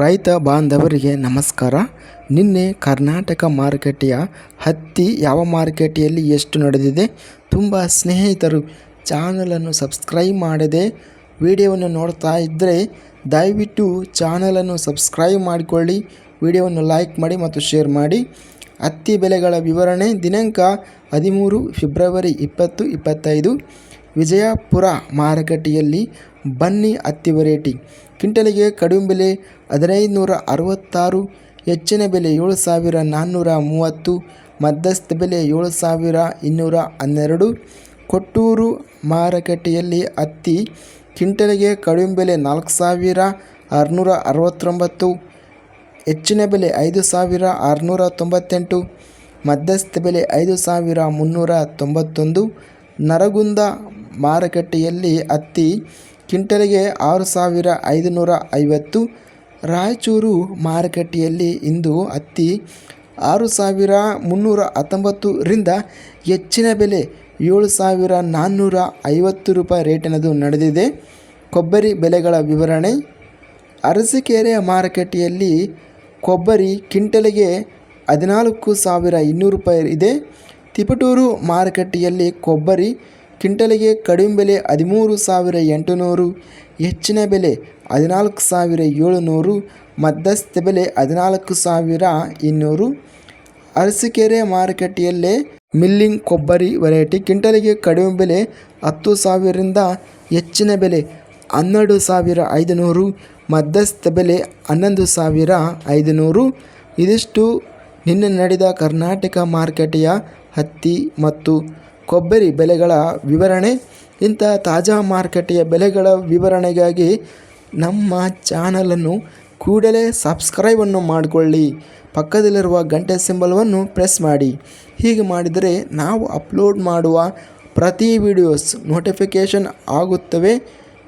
ರೈತ ಬಾಂಧವರಿಗೆ ನಮಸ್ಕಾರ. ನಿನ್ನೆ ಕರ್ನಾಟಕ ಮಾರುಕಟ್ಟೆಯ ಹತ್ತಿ ಯಾವ ಮಾರುಕಟ್ಟೆಯಲ್ಲಿ ಎಷ್ಟು ನಡೆದಿದೆ? ತುಂಬ ಸ್ನೇಹಿತರು ಚಾನಲನ್ನು ಸಬ್ಸ್ಕ್ರೈಬ್ ಮಾಡದೆ ವಿಡಿಯೋವನ್ನು ನೋಡ್ತಾ ಇದ್ದರೆ ದಯವಿಟ್ಟು ಚಾನಲನ್ನು ಸಬ್ಸ್ಕ್ರೈಬ್ ಮಾಡಿಕೊಳ್ಳಿ. ವಿಡಿಯೋವನ್ನು ಲೈಕ್ ಮಾಡಿ ಮತ್ತು ಶೇರ್ ಮಾಡಿ. ಹತ್ತಿ ಬೆಲೆಗಳ ವಿವರಣೆ ದಿನಾಂಕ ಹದಿಮೂರು ಫೆಬ್ರವರಿ ಇಪ್ಪತ್ತು ಇಪ್ಪತ್ತೈದು. ವಿಜಯಪುರ ಮಾರುಕಟ್ಟೆಯಲ್ಲಿ ಬನ್ನಿ ಹತ್ತಿ ವೆರೈಟಿ ಕ್ವಿಂಟಲಿಗೆ ಕಡಿಮೆ ಬೆಲೆ ಹದಿನೈದು ನೂರ ಅರವತ್ತಾರು ಹೆಚ್ಚಿನ ಬೆಲೆ ಏಳು ಸಾವಿರ ನಾನ್ನೂರ ಮೂವತ್ತು ಮಧ್ಯಸ್ಥ ಬೆಲೆ ಏಳು ಸಾವಿರ ಇನ್ನೂರ ಹನ್ನೆರಡು ಕೊಟ್ಟೂರು ಮಾರುಕಟ್ಟೆಯಲ್ಲಿ ಹತ್ತಿ ಕ್ವಿಂಟಲಿಗೆ ಕಡಿಮೆ ಬೆಲೆ ನಾಲ್ಕು ಸಾವಿರ ಆರುನೂರ ಅರವತ್ತೊಂಬತ್ತು ಹೆಚ್ಚಿನ ಬೆಲೆ ಐದು ಸಾವಿರ ಆರುನೂರ ತೊಂಬತ್ತೆಂಟು ಮಧ್ಯಸ್ಥ ಬೆಲೆ ಐದು ಸಾವಿರ ಮುನ್ನೂರ ತೊಂಬತ್ತೊಂದು ನರಗುಂದ ಮಾರುಕಟ್ಟೆಯಲ್ಲಿ ಹತ್ತಿ ಕ್ವಿಂಟಲ್ಗೆ ಆರು ಸಾವಿರ ಐದುನೂರ ಐವತ್ತು ರಾಯಚೂರು ಮಾರುಕಟ್ಟೆಯಲ್ಲಿ ಇಂದು ಹತ್ತಿ ಆರು ಸಾವಿರ ಮುನ್ನೂರ ಹತ್ತೊಂಬತ್ತರಿಂದ ಹೆಚ್ಚಿನ ಬೆಲೆ ಏಳು ಸಾವಿರ ನಾನ್ನೂರ ಐವತ್ತು ರೂಪಾಯಿ ರೇಟಿನದು ನಡೆದಿದೆ. ಕೊಬ್ಬರಿ ಬೆಲೆಗಳ ವಿವರಣೆ. ಅರಸೀಕೆರೆ ಮಾರುಕಟ್ಟೆಯಲ್ಲಿ ಕೊಬ್ಬರಿ ಕ್ವಿಂಟಲ್ಗೆ ಹದಿನಾಲ್ಕು ಸಾವಿರ ಇನ್ನೂರು ರೂಪಾಯಿ ಇದೆ. ತಿಪಟೂರು ಮಾರುಕಟ್ಟೆಯಲ್ಲಿ ಕೊಬ್ಬರಿ ಕ್ವಿಂಟಲಿಗೆ ಕಡಿಮೆ ಬೆಲೆ ಹದಿಮೂರು ಸಾವಿರ ಎಂಟುನೂರು, ಹೆಚ್ಚಿನ ಬೆಲೆ ಹದಿನಾಲ್ಕು ಸಾವಿರ ಏಳುನೂರು, ಮಧ್ಯಸ್ಥ ಬೆಲೆ ಹದಿನಾಲ್ಕು ಸಾವಿರ ಇನ್ನೂರು. ಅರಸೀಕೆರೆ ಮಾರುಕಟ್ಟೆಯಲ್ಲೇ ಮಿಲ್ಲಿಂಗ್ ಕೊಬ್ಬರಿ ವೆರೈಟಿ ಕ್ವಿಂಟಲಿಗೆ ಕಡಿಮೆ ಬೆಲೆ ಹತ್ತು ಸಾವಿರದಿಂದ ಹೆಚ್ಚಿನ ಬೆಲೆ ಹನ್ನೆರಡು ಸಾವಿರ ಐದುನೂರು, ಮಧ್ಯಸ್ಥ ಬೆಲೆ ಹನ್ನೊಂದು ಸಾವಿರ ಐದುನೂರು. ಇದಿಷ್ಟು ನಿನ್ನೆ ನಡೆದ ಕರ್ನಾಟಕ ಮಾರುಕಟ್ಟೆಯ ಹತ್ತಿ ಮತ್ತು ಕೊಬ್ಬರಿ ಬೆಲೆಗಳ ವಿವರಣೆ, ಇಂಥ ತಾಜಾ ಮಾರುಕಟ್ಟೆಯ ಬೆಲೆಗಳ ವಿವರಣೆಗಾಗಿ ನಮ್ಮ ಚಾನಲನ್ನು ಕೂಡಲೇ ಸಬ್ಸ್ಕ್ರೈಬನ್ನು ಮಾಡಿಕೊಳ್ಳಿ. ಪಕ್ಕದಲ್ಲಿರುವ ಗಂಟೆ ಸಿಂಬಲವನ್ನು ಪ್ರೆಸ್ ಮಾಡಿ. ಹೀಗೆ ಮಾಡಿದರೆ ನಾವು ಅಪ್ಲೋಡ್ ಮಾಡುವ ಪ್ರತಿ ವಿಡಿಯೋಸ್ ನೋಟಿಫಿಕೇಷನ್ ಆಗುತ್ತವೆ.